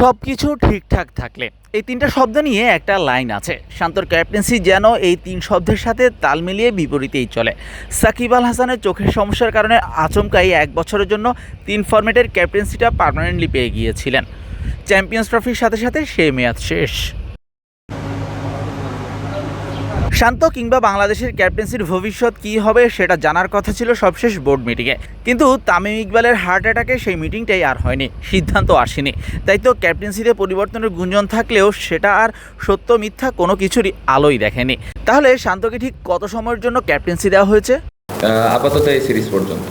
সব কিছু ঠিকঠাক থাকলে। এই তিনটা শব্দ নিয়ে একটা লাইন আছে। শান্তর ক্যাপ্টেন্সি যেন এই তিন শব্দের সাথে তাল মিলিয়ে বিপরীতেই চলে। সাকিব আল হাসানের চোখের সমস্যার কারণে আচমকাই এক বছরের জন্য তিন ফর্মেটের ক্যাপ্টেন্সিটা পার্মানেন্টলি পেয়ে গিয়েছিলেন। চ্যাম্পিয়ন্স ট্রফির সাথে সাথে সেই মেয়াদ শেষ। শান্ত কিংবা বাংলাদেশের ক্যাপ্টেন্সির ভবিষ্যৎ কি হবে সেটা জানার কথা ছিল সবশেষ বোর্ড মিটিংয়ে। কিন্তু তামিম ইকবালের হার্ট অ্যাটাকে সেই মিটিংটাই আর হয়নি, সিদ্ধান্ত আসেনি। তাই তো ক্যাপ্টেন্সিতে পরিবর্তনের গুঞ্জন থাকলেও সেটা আর সত্য মিথ্যা কোনো কিছুরই আলোই দেখেনি। তাহলে শান্তকে ঠিক কত সময়ের জন্য ক্যাপ্টেন্সি দেওয়া হয়েছে? আপাতত এই সিরিজ পর্যন্ত।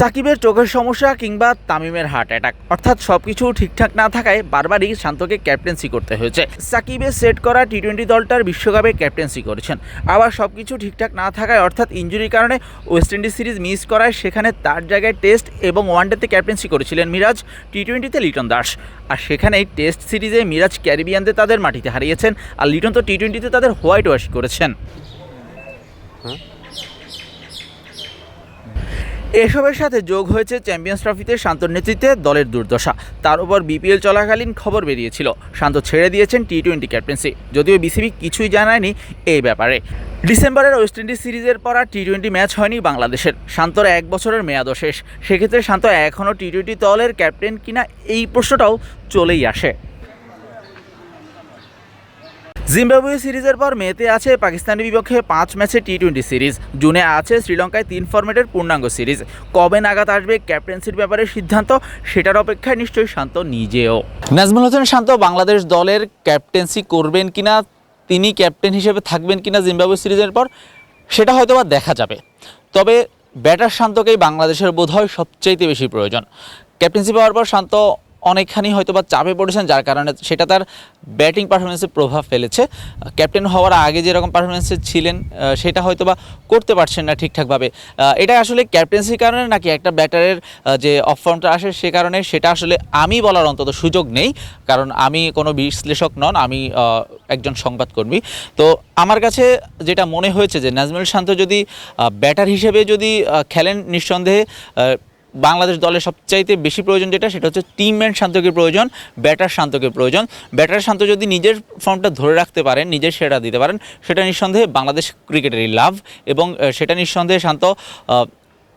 সাকিবের চোখের সমস্যা কিংবা তামিমের হার্ট অ্যাটাক। অর্থাৎ সব কিছু ঠিকঠাক না থাকায় বারবারই শান্তকে ক্যাপ্টেন্সি করতে হয়েছে। সাকিবের সেট করা টি টোয়েন্টি দলটার বিশ্বকাপে ক্যাপ্টেন্সি করেছেন। আবার সব কিছু ঠিকঠাক না থাকায় অর্থাৎ ইঞ্জুরির কারণে ওয়েস্ট ইন্ডিজ সিরিজ মিস করায় সেখানে তার জায়গায় টেস্ট এবং ওয়ানডেতে ক্যাপ্টেন্সি করেছিলেন মিরাজ টি টোয়েন্টিতে লিটন দাস। আর সেখানেই টেস্ট সিরিজে মিরাজ ক্যারিবিয়ানদের তাদের মাটিতে হারিয়েছেন। আর লিটন তো টি টোয়েন্টিতে তাদের হোয়াইট ওয়াশ করেছেন। এসবের সাথে যোগ হয়েছে চ্যাম্পিয়ন্স ট্রফিতে শান্তর নেতৃত্বে দলের দুর্দশা। তার উপর বিপিএল চলাকালীন খবর বেরিয়েছিল। শান্ত ছেড়ে দিয়েছেন টি টোয়েন্টি ক্যাপ্টেন্সি। যদিও বিসিবি কিছুই জানায়নি এই ব্যাপারে। ডিসেম্বরের ওয়েস্ট ইন্ডিজ সিরিজের পর আর টি টোয়েন্টি ম্যাচ হয়নি বাংলাদেশের। শান্তর এক বছরের মেয়াদও শেষ। সেক্ষেত্রে শান্ত এখনও টি টোয়েন্টি দলের ক্যাপ্টেন কিনা এই প্রশ্নটাও চলেই আসে। জিম্বাবুয়ে সিরিজের পর মেতে আছে পাকিস্তানের বিপক্ষে পাঁচ ম্যাচে টি টোয়েন্টি সিরিজ। জুনে আছে শ্রীলঙ্কায় তিন ফরম্যাটের পূর্ণাঙ্গ সিরিজ। কবে নাগাদ আসবে ক্যাপ্টেন্সির ব্যাপারে সিদ্ধান্ত, সেটার অপেক্ষায় নিশ্চয়ই শান্ত নিজেও। নাজমুল হোসেন, শান্ত, বাংলাদেশ দলের ক্যাপ্টেন্সি করবেন কিনা, তিনি ক্যাপ্টেন হিসেবে থাকবেন কিনা জিম্বাবুয়ে সিরিজের পর, সেটা হয়তো বা দেখা যাবে। তবে ব্যাটার শান্তকেই বাংলাদেশের বোধহয় সবচাইতে বেশি প্রয়োজন। ক্যাপ্টেন্সি পাওয়ার পর শান্ত অনেকখানি হয়তো বা চাপে পড়েছেন, যার কারণে সেটা তার ব্যাটিং পারফরমেন্সে প্রভাব ফেলেছে। ক্যাপ্টেন হওয়ার আগে যেরকম পারফরমেন্সে ছিলেন সেটা হয়তো বা করতে পারছেন না ঠিকঠাকভাবে। এটা আসলে ক্যাপ্টেন্সির কারণে নাকি একটা ব্যাটারের যে অফ ফর্মটা আসে সে কারণে সেটা আসলে আমি বলার অন্তত সুযোগ নেই। কারণ আমি কোনো বিশ্লেষক নন, আমি একজন সংবাদকর্মী। তো আমার কাছে যেটা মনে হয়েছে যে, নাজমুল শান্ত যদি ব্যাটার হিসেবে যদি খেলেন নিঃসন্দেহে বাংলাদেশ দলের সবচাইতে বেশি প্রয়োজন যেটা, সেটা হচ্ছে টিম ম্যান শান্তকের প্রয়োজন ব্যাটার শান্তকের প্রয়োজন। ব্যাটার শান্ত যদি নিজের ফর্মটা ধরে রাখতে পারেন, নিজের সেরা দিতে পারেন, সেটা নিঃসন্দেহে বাংলাদেশ ক্রিকেটেরই লাভ এবং সেটা নিঃসন্দেহে শান্ত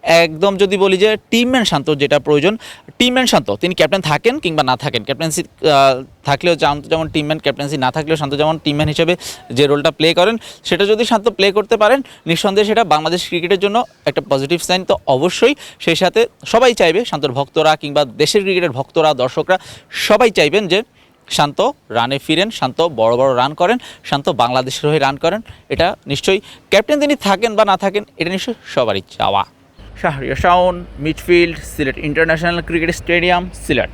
একদম যদি বলি যে টিমম্যান শান্ত যেটা প্রয়োজন টিমম্যান শান্ত। তিনি ক্যাপ্টেন থাকেন কিংবা না থাকেন। ক্যাপ্টেন্সি থাকলেও শান্ত যেমন টিমম্যান ক্যাপ্টেন্সি না থাকলেও শান্ত যেমন টিমম্যান হিসেবে যে রোলটা প্লে করেন, সেটা যদি শান্ত প্লে করতে পারেন, নিঃসন্দেহে সেটা বাংলাদেশ ক্রিকেটের জন্য একটা পজিটিভ সাইন তো অবশ্যই সেই সাথে সবাই চাইবে শান্তর ভক্তরা কিংবা দেশের ক্রিকেটের ভক্তরা, দর্শকরা সবাই চাইবেন যে শান্ত রানে ফিরেন, শান্ত বড় বড় রান করেন, শান্ত বাংলাদেশের হয়ে রান করেন। এটা নিশ্চয়ই। ক্যাপ্টেন তিনি থাকেন বা না থাকেন, এটা নিশ্চয়ই সবারই চাওয়া। Shahriya Shawon midfield Sylhet international cricket stadium Sylhet.